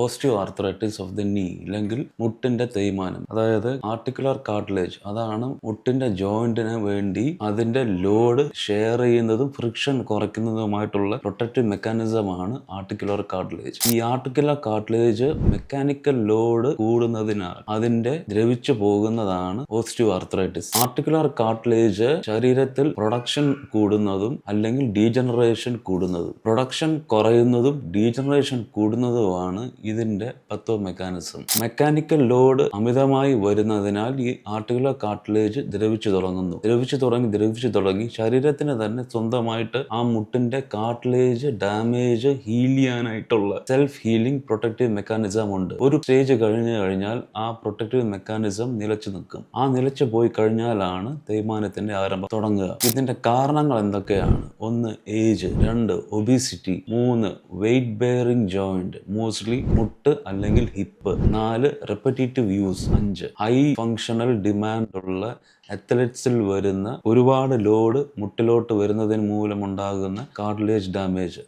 Osteo arthritis of the നീ ഇല്ലെങ്കിൽ മുട്ടിന്റെ തേയ്മാനം. അതായത് ആർട്ടിക്കുലർ കാർട്ടിലേജ് അതാണ് മുട്ടിന്റെ ജോയിന്റിന് വേണ്ടി അതിന്റെ ലോഡ് ഷെയർ ചെയ്യുന്നതും ഫ്രിക്ഷൻ കുറയ്ക്കുന്നതുമായിട്ടുള്ള പ്രൊട്ടക്റ്റീവ് മെക്കാനിസം ആണ് ആർട്ടിക്കുലർ കാർട്ടിലേജ് ഈ ആർട്ടിക്കുലർ കാർട്ടിലേജ് മെക്കാനിക്കൽ ലോഡ് കൂടുന്നതിനാൽ അതിന്റെ ദ്രവിച്ചു പോകുന്നതാണ് ഓസ്റ്റിയോ ആർത്രൈറ്റിസ് ആർട്ടിക്കുലർ കാർട്ടിലേജ് ശരീരത്തിൽ പ്രൊഡക്ഷൻ കൂടുന്നതും അല്ലെങ്കിൽ ഡീജനറേഷൻ കൂടുന്നതും. പ്രൊഡക്ഷൻ കുറയുന്നതും ഡീജനറേഷൻ കൂടുന്നതുമാണ് ഇതിന്റെ പത്തോ മെക്കാനിസം. മെക്കാനിക്കൽ ലോഡ് അമിതമായി വരുന്നതിനാൽ ഈ ആർട്ടിക്കുലർ കാർട്ടിലേജ് ദ്രവിച്ചു തുടങ്ങുന്നു. ദ്രവിച്ചു തുടങ്ങി ദ്രവിച്ചു തുടങ്ങി. ശരീരത്തിന് തന്നെ സ്വന്തമായിട്ട് ആ മുട്ടിന്റെ കാർട്ടിലേജ് ഡാമേജ് ഹീൽ ചെയ്യാനായിട്ടുള്ള സെൽഫ് ഹീലിംഗ് പ്രൊട്ടക്റ്റീവ് മെക്കാനിസം ഉണ്ട്. ഒരു സ്റ്റേജ് കഴിഞ്ഞു കഴിഞ്ഞാൽ ആ പ്രൊട്ടക്റ്റീവ് മെക്കാനിസം നിലച്ചു നിൽക്കും. ആ നിലച്ചു പോയി കഴിഞ്ഞാലാണ് തേയ്മാനത്തിന്റെ ആരംഭം തുടങ്ങുക. ഇതിന്റെ കാരണങ്ങൾ എന്തൊക്കെയാണ്? ഒന്ന് ഏജ്. രണ്ട് ഒബീസിറ്റി. മൂന്ന് വെയിറ്റ് ബെയറിംഗ് ജോയിന്റ് മോസ്റ്റ്ലി മുട്ട് അല്ലെങ്കിൽ ഹിപ്പ് നാല് റെപ്പറ്റേറ്റീവ് യൂസ് അഞ്ച്. ഹൈ ഫങ്ഷണൽ ഡിമാൻഡ് ഉള്ള അത്ലറ്റ്സിൽ വരുന്ന ഒരുപാട് ലോഡ് മുട്ടിലോട്ട് വരുന്നതിന് മൂലമുണ്ടാകുന്ന കാർട്ടിലേജ് ഡാമേജ്